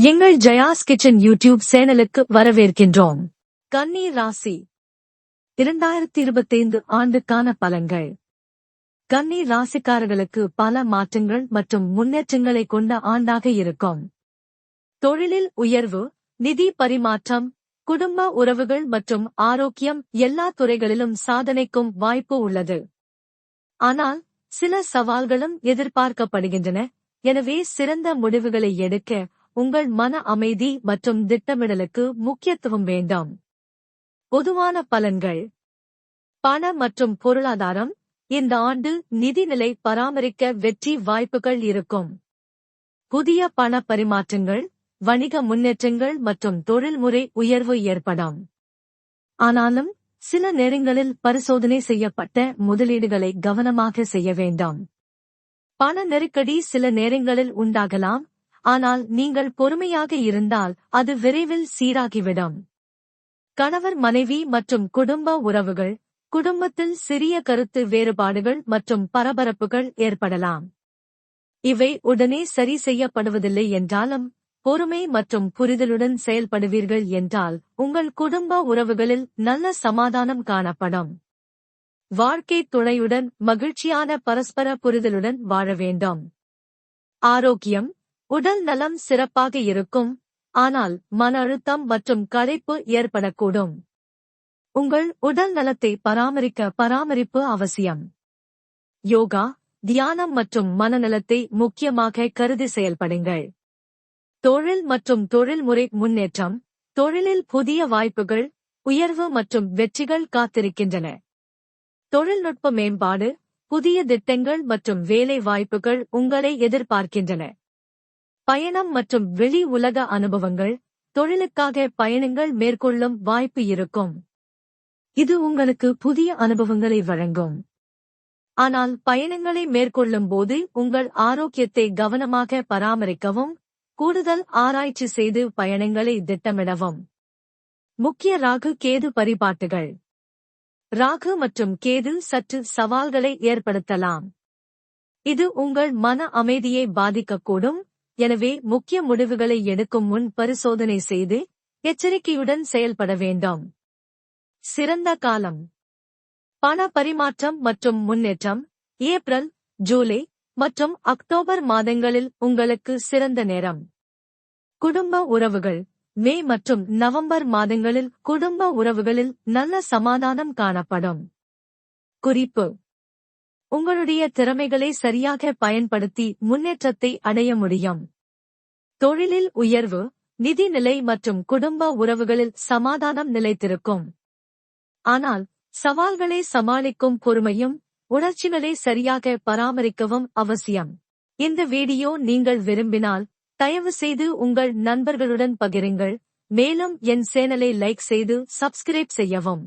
எங்கள் Jaya's kitchen YouTube சேனலுக்கு வரவேற்கின்றோம். கன்னி ராசி. இரண்டாயிரத்தி இருபத்தைந்து ஆண்டுக்கான பலன்கள். கன்னி ராசிக்காரர்களுக்கு பல மாற்றங்கள் மற்றும் முன்னேற்றங்களை கொண்ட ஆண்டாக இருக்கும். தொழிலில் உயர்வு நிதி பரிமாற்றம் குடும்ப உறவுகள் மற்றும் ஆரோக்கியம் எல்லா துறைகளிலும் சாதனைக்கும் வாய்ப்பு உள்ளது. ஆனால் சில சவால்களும் எதிர்பார்க்கப்படுகின்றன. எனவே சிறந்த முடிவுகளை எடுக்க உங்கள் மன அமைதி மற்றும் திட்டமிடலுக்கு முக்கியத்துவம் வேண்டாம். பொதுவான பலன்கள். பண மற்றும் பொருளாதாரம். இந்த ஆண்டு நிதிநிலை பராமரிக்க வெற்றி வாய்ப்புகள் இருக்கும். புதிய பண பரிமாற்றங்கள் வணிக முன்னேற்றங்கள் மற்றும் தொழில்முறை உயர்வு ஏற்படும் ஆனாலும் சில நேரங்களில் பரிசோதனை செய்யப்பட்ட முதலீடுகளை கவனமாக செய்ய வேண்டாம். பண நெருக்கடி சில நேரங்களில் உண்டாகலாம் ஆனால் நீங்கள் பொறுமையாக இருந்தால் அது விரைவில் சீராகிவிடும். கணவர் மனைவி மற்றும் குடும்ப உறவுகள் குடும்பத்தில் சிறிய கருத்து வேறுபாடுகள் மற்றும் பரபரப்புகள் ஏற்படலாம். இவை உடனே சரி செய்யப்படுவதில்லை என்றாலும் பொறுமை மற்றும் புரிதலுடன் செயல்படுவீர்கள் என்றால் உங்கள் குடும்ப உறவுகளில் நல்ல சமாதானம் காணப்படும். வாழ்க்கை துணையுடன் மகிழ்ச்சியான பரஸ்பர புரிதலுடன் வாழ வேண்டும். ஆரோக்கியம் உடல் நலம் சிறப்பாக இருக்கும். ஆனால் மன அழுத்தம் மற்றும் களைப்பு ஏற்படக்கூடும். உங்கள் உடல் நலத்தை பராமரிக்க பராமரிப்பு அவசியம். யோகா தியானம் மற்றும் மனநலத்தை முக்கியமாக கருதி செயல்படுங்கள். தொழில் மற்றும் தொழில்முறை முன்னேற்றம் தொழிலில் புதிய வாய்ப்புகள் உயர்வு மற்றும் வெற்றிகள் காத்திருக்கின்றன. தொழில்நுட்ப மேம்பாடு புதிய திட்டங்கள் மற்றும் வேலை வாய்ப்புகள் உங்களை எதிர்பார்க்கின்றன. பயணம் மற்றும் வெளி உலக அனுபவங்கள் தொழிலுக்காக பயணங்கள் மேற்கொள்ளும் வாய்ப்பு இருக்கும். இது உங்களுக்கு புதிய அனுபவங்களை வழங்கும். ஆனால் பயணங்களை மேற்கொள்ளும் போது உங்கள் ஆரோக்கியத்தை கவனமாக பராமரிக்கவும் கூடுதல் ஆராய்ச்சி செய்து பயணங்களை திட்டமிடவும். முக்கிய ராகு கேது பரிபாட்டுகள். ராகு மற்றும் கேது சற்று சவால்களை ஏற்படுத்தலாம். இது உங்கள் மன அமைதியை பாதிக்கக்கூடும் எனவே முக்கிய முடிவுகளை எடுக்கும் முன் பரிசோதனை செய்து எச்சரிக்கையுடன் செயல்பட வேண்டும். சிறந்த காலம். பண பரிமாற்றம் மற்றும் முன்னேற்றம் ஏப்ரல் ஜூலை மற்றும் அக்டோபர் மாதங்களில் உங்களுக்கு சிறந்த நேரம். குடும்ப உறவுகள். மே மற்றும் நவம்பர் மாதங்களில் குடும்ப உறவுகளில் நல்ல சமாதானம் காணப்படும். குறிப்பு. உங்களுடைய திறமைகளை சரியாக பயன்படுத்தி முன்னேற்றத்தை அடைய முடியும். தொழிலில் உயர்வு நிதிநிலை மற்றும் குடும்ப உறவுகளில் சமாதானம் நிலைத்திருக்கும். ஆனால் சவால்களை சமாளிக்கும் பொறுமையும் உணர்ச்சிகளை சரியாக பராமரிக்கவும் அவசியம். இந்த வீடியோ நீங்கள் விரும்பினால் தயவு செய்து உங்கள் நண்பர்களுடன் பகிருங்கள். மேலும் என் சேனலை லைக் செய்து சப்ஸ்கிரைப் செய்யவும்.